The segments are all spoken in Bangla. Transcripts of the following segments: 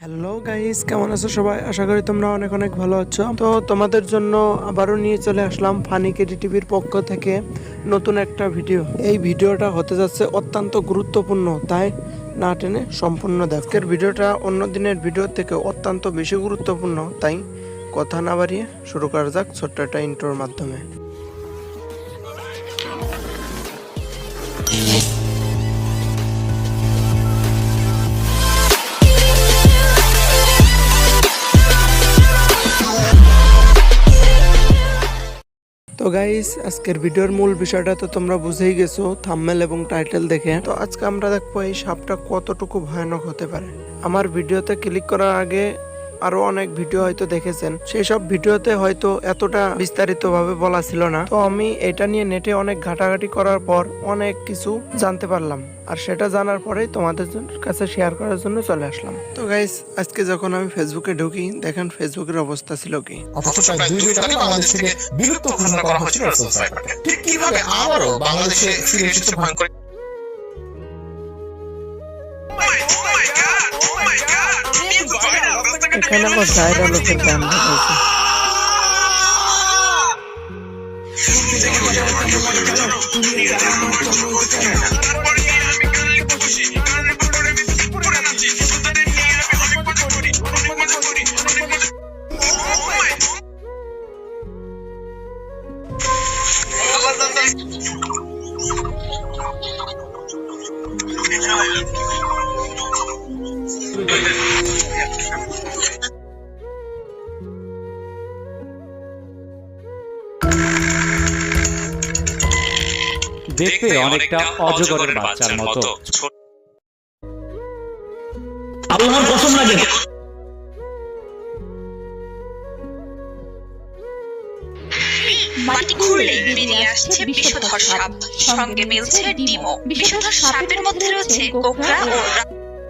হ্যালো গাইস কেমন আছো সবাই? আশা করি তোমরা অনেক অনেক ভালো আছো। তো তোমাদের জন্য আবারও নিয়ে চলে আসলাম ফানি কেডি টিভির পক্ষ থেকে নতুন একটা ভিডিও। এই ভিডিওটা হতে যাচ্ছে অত্যন্ত গুরুত্বপূর্ণ, তাই না টেনে সম্পূর্ণ দেখো। আজকের ভিডিওটা অন্য দিনের ভিডিও থেকে অত্যন্ত বেশি গুরুত্বপূর্ণ, তাই কথা না বাড়িয়ে শুরু করা যাক ছোট্ট একটা ইন্ট্রোর মাধ্যমে। তো গাইস আজকের ভিডিওর মূল বিষয়টা তো তোমরা বুঝেই গেছো থাম্মেল এবং টাইটেল দেখে। তো আজকে আমরা দেখব এই সাপটা কতটুকু ভয়ানক হতে পারে। আমার ভিডিওতে ক্লিক করার আগে আরও অনেক ভিডিও হয়তো দেখেছেন। সেই সব ভিডিওতে হয়তো এতটা বিস্তারিত ভাবে বলা ছিল না। তো আমি এটা নিয়ে নেটে অনেক ঘাটাঘাটি করার পর অনেক কিছু জানতে পারলাম। আর সেটা জানার পরেই তোমাদের কাছে শেয়ার করার জন্য চলে আসলাম। তো গাইস আজকে যখন আমি ফেসবুকে ঢুকি, দেখেন ফেসবুকের অবস্থা ছিল কি? অথচ প্রায় দুই আগে বাংলাদেশ থেকে বিলুপ্ত ঘোষণা করা হয়েছিল ঠিক কীভাবে আবারও বাংলাদেশে ফিরে এসেছে ভয়ঙ্কর এখানে আমার ভাইরাল লোকের গান দেখাইছে দেখতে অনেকটা অজগরের বাচ্চার মতো। আল্লাহর কসম লাগে। মাটি খুঁড়লে বেরিয়ে আসছে বিষধর সাপ। সঙ্গে মিলছে ডিমও। বিষধর সাপের মধ্যে রয়েছে কোকড়া ও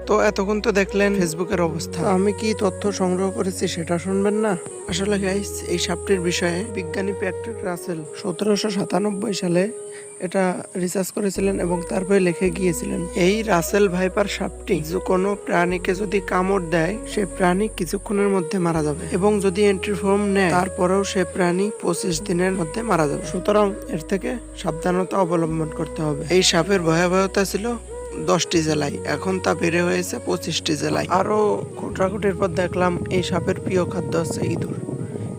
তো এতক্ষণ তো দেখলেন ফেসবুকের অবস্থা। আমি কি তথ্য সংগ্রহ করেছি সেটা শুনবেন না? আসলে গাইস এই সাপটির বিষয়ে বিজ্ঞানী প্যাট্রিক রাসেল সতেরোশো সাতানব্বই সালে এটা রিসার্চ করেছিলেন এবং তারপরে লিখে গিয়েছিলেন। এই রাসেল ভাইপার সাপটি কোনো প্রাণীকে যদি কামড় দেয়, সে প্রাণী কিছুক্ষণের মধ্যে মারা যাবে এবং যদি এন্ট্রি ফর্ম নেয়, তারপরেও সে প্রাণী পঁচিশ দিনের মধ্যে মারা যাবে। সুতরাং এর থেকে সাবধানতা অবলম্বন করতে হবে। এই সাপের ভয়াবহতা ছিল দশটি জেলায়। এখন তা বেড়ে হয়েছে পঁচিশটি জেলায়। আরও খুঁটাখুটির পর দেখলাম এই সাপের প্রিয় খাদ্য হচ্ছে ইঁদুর।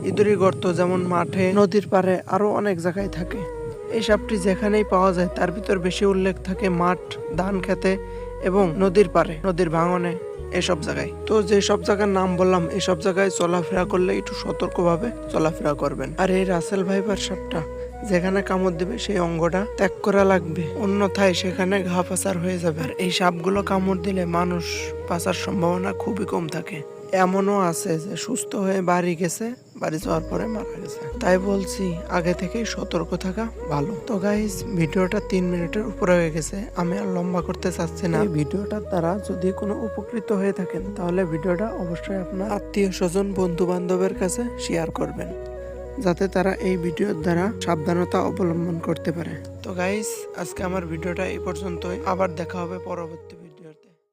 ইঁদুরি গর্ত যেমন মাঠে, নদীর পাড়ে আরও অনেক জায়গায় থাকে। এই সাপটি যেখানেই পাওয়া যায় তার ভিতর বেশি উল্লেখ থাকে মাঠ, ধান খেতে এবং নদীর পাড়ে, নদীর ভাঙনে এসব জায়গায়। তো যে সব জায়গার নাম বললাম, এসব জায়গায় চলাফেরা করলে একটু সতর্কভাবে চলাফেরা করবেন। আর এই রাসেল ভাইপার সাপটা। যেখানে কামড় দেবে সেই অঙ্গটা ত্যাগ করা লাগবে। অন্যথায় সেখানে ঘা পাচার হয়ে যাবে। আর এই সাপগুলো কামড় দিলে মানুষ পাচার সম্ভাবনা খুবই কম থাকে। এমনও আছে যে সুস্থ হয়ে বাড়ি গেছে, বাড়ি যাওয়ার পরে মারা গেছে। তাই বলছি, আগে থেকেই সতর্ক থাকা ভালো। তো গাইজ ভিডিওটা তিন মিনিটের উপরে হয়ে গেছে। আমি আর লম্বা করতে চাচ্ছি না। ভিডিওটার দ্বারা যদি কোনো উপকৃত হয়ে থাকেন, তাহলে ভিডিওটা অবশ্যই আপনার আত্মীয় স্বজন বন্ধু বান্ধবের কাছে শেয়ার করবেন। যাতে তারা এই ভিডিওর দ্বারা সাবধানতা অবলম্বন করতে পারে। তো গাইস আজকে আমার ভিডিওটা এই পর্যন্তই। আবার দেখা হবে পরবর্তী